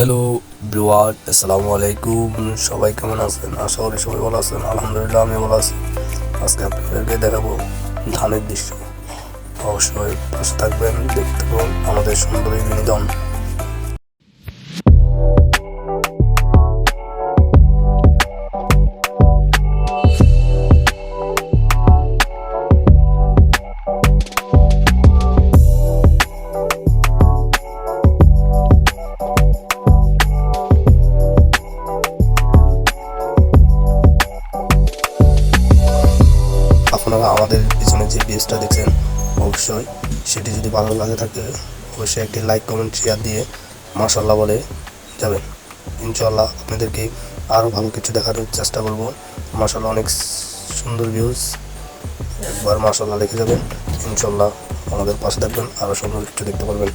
Hello ব্রুয়ার আসসালামু আলাইকুম সবাই কেমন আছেন? আশা করি সবাই ভালো আছেন। আলহামদুলিল্লাহ আমি ভালো আছি। আজকে আপনাদেরকে দেখাবো ধানের দৃশ্য। অবশ্যই পাশে থাকবেন, দেখতে পাবেন আমাদের সুন্দরী বিনোদন। আপনারা আমাদের পিছনে যে পেজটা দেখছেন, অবশ্যই সেটি যদি ভালো লাগে থাকে, অবশ্যই একটি লাইক কমেন্ট শেয়ার দিয়ে মাশাল্লাহ বলে যাবেন। ইনশাল্লাহ আপনাদেরকে আরও ভালো কিছু দেখানোর চেষ্টা করব। মাশাল্লাহ অনেক সুন্দর ভিউজ একবার মাশাল্লাহ লিখে যাবেন। ইনশাল্লাহ আমাদের পাশে থাকবেন আরও সুন্দর কিছু দেখতে পারবেন।